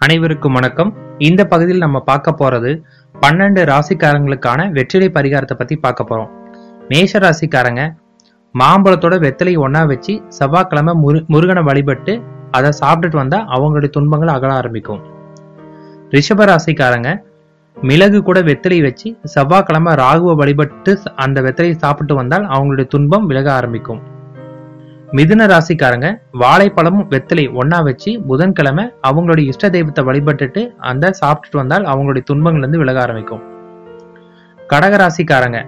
அனைவருக்கும் வணக்கம். இந்த பகுதியில் நம்ம பார்க்க போறது பன்னெண்டு ராசிக்காரங்களுக்கான வெற்றிலை பரிகாரத்தை பத்தி பார்க்க போறோம். மேஷ ராசிக்காரங்க மாம்பழத்தோட வெத்தலை ஒன்னா வச்சு செவ்வாய்க்கிழமை முரு முருகனை வழிபட்டு அதை சாப்பிட்டுட்டு வந்தா அவங்களுடைய துன்பங்கள் அகல ஆரம்பிக்கும். ரிஷப ராசிக்காரங்க மிளகு கூட வெத்தலை வச்சு செவ்வாய்க்கிழமை ராகுவை வழிபட்டு அந்த வெத்தலையை சாப்பிட்டு வந்தால் அவங்களுடைய துன்பம் விலக ஆரம்பிக்கும். மிதுன ராசிக்காரங்க வாழைப்பழமும் வெத்தலை ஒன்னா வச்சு புதன்கிழமை அவங்களுடைய இஷ்ட தெய்வத்தை வழிபட்டுட்டு அந்த சாப்பிட்டுட்டு வந்தால் அவங்களுடைய துன்பங்கள்லேருந்து விலக ஆரம்பிக்கும். கடக ராசிக்காரங்க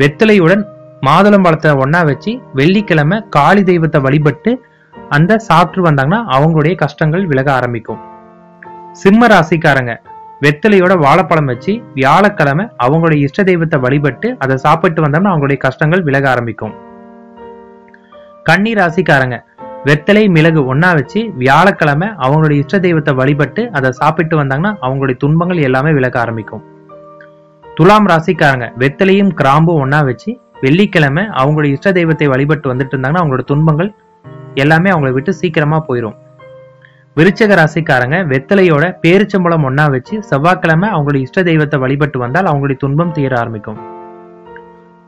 வெத்தலையுடன் மாதுளம்பழத்தை ஒன்னா வச்சு வெள்ளிக்கிழமை காளி தெய்வத்தை வழிபட்டு அந்த சாப்பிட்டு வந்தாங்கன்னா அவங்களுடைய கஷ்டங்கள் விலக ஆரம்பிக்கும். சிம்ம ராசிக்காரங்க வெத்தலையோட வாழைப்பழம் வச்சு வியாழக்கிழமை அவங்களுடைய இஷ்ட தெய்வத்தை வழிபட்டு அதை சாப்பிட்டு வந்தோம்னா அவங்களுடைய கஷ்டங்கள் விலக ஆரம்பிக்கும். கன்னி ராசிக்காரங்க. வெத்தலை மிளகு ஒன்னா வச்சு வியாழக்கிழமை அவங்களுடைய இஷ்ட தெய்வத்தை வழிபட்டு அதை சாப்பிட்டு வந்தாங்கன்னா அவங்களுடைய துன்பங்கள் எல்லாமே விலக ஆரம்பிக்கும். துலாம் ராசிக்காரங்க வெத்தலையும் கிராம்பும் ஒன்னா வச்சு வெள்ளிக்கிழமை அவங்களுடைய இஷ்ட தெய்வத்தை வழிபட்டு வந்துட்டு இருந்தாங்கன்னா அவங்களோட துன்பங்கள் எல்லாமே அவங்கள விட்டு சீக்கிரமா போயிடும் விருச்சக ராசிக்காரங்க வெத்தலையோட பேரிச்சம்பழம் ஒன்னா வச்சு செவ்வாய்க்கிழமை அவங்களுடைய இஷ்ட தெய்வத்தை வழிபட்டு வந்தால் அவங்களுடைய துன்பம் தீர ஆரம்பிக்கும்.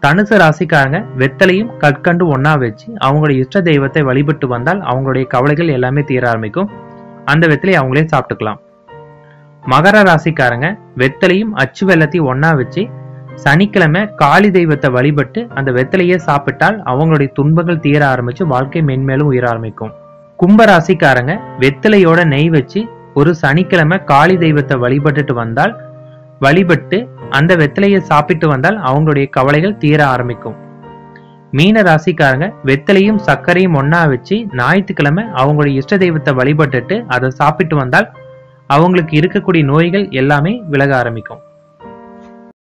தனுசு ராசிக்காரங்க வெத்தலையும் கற்கண்டு ஒன்னா வச்சு அவங்களுடைய இஷ்ட தெய்வத்தை வழிபட்டு வந்தால் அவங்களுடைய கவலைகள் எல்லாமே தீர ஆரம்பிக்கும். அந்த வெத்தலையை அவங்களே சாப்பிட்டுக்கலாம். மகர ராசிக்காரங்க வெத்தலையும் அச்சு வெள்ளத்தையும் ஒன்னா வச்சு சனிக்கிழமை காளி தெய்வத்தை வழிபட்டு அந்த வெத்தலையே சாப்பிட்டால் அவங்களுடைய துன்பங்கள் தீர ஆரம்பிச்சு வாழ்க்கை மென்மேலும் உயர ஆரம்பிக்கும். கும்ப ராசிக்காரங்க வெத்தலையோட நெய் வச்சு ஒரு சனிக்கிழமை காளி தெய்வத்தை வழிபட்டுட்டு வந்தால் வழிபட்டு அந்த வெத்தலையை சாப்பிட்டு வந்தால் அவங்களுடைய கவலைகள் தீர ஆரம்பிக்கும். மீன ராசிக்காரங்க வெத்தலையும் சர்க்கரையும் ஒன்னா வச்சு ஞாயிற்றுக்கிழமை அவங்களுடைய இஷ்ட தெய்வத்தை வழிபட்டுட்டு அதை சாப்பிட்டு வந்தால் அவங்களுக்கு இருக்கக்கூடிய நோய்கள் எல்லாமே விலக ஆரம்பிக்கும்.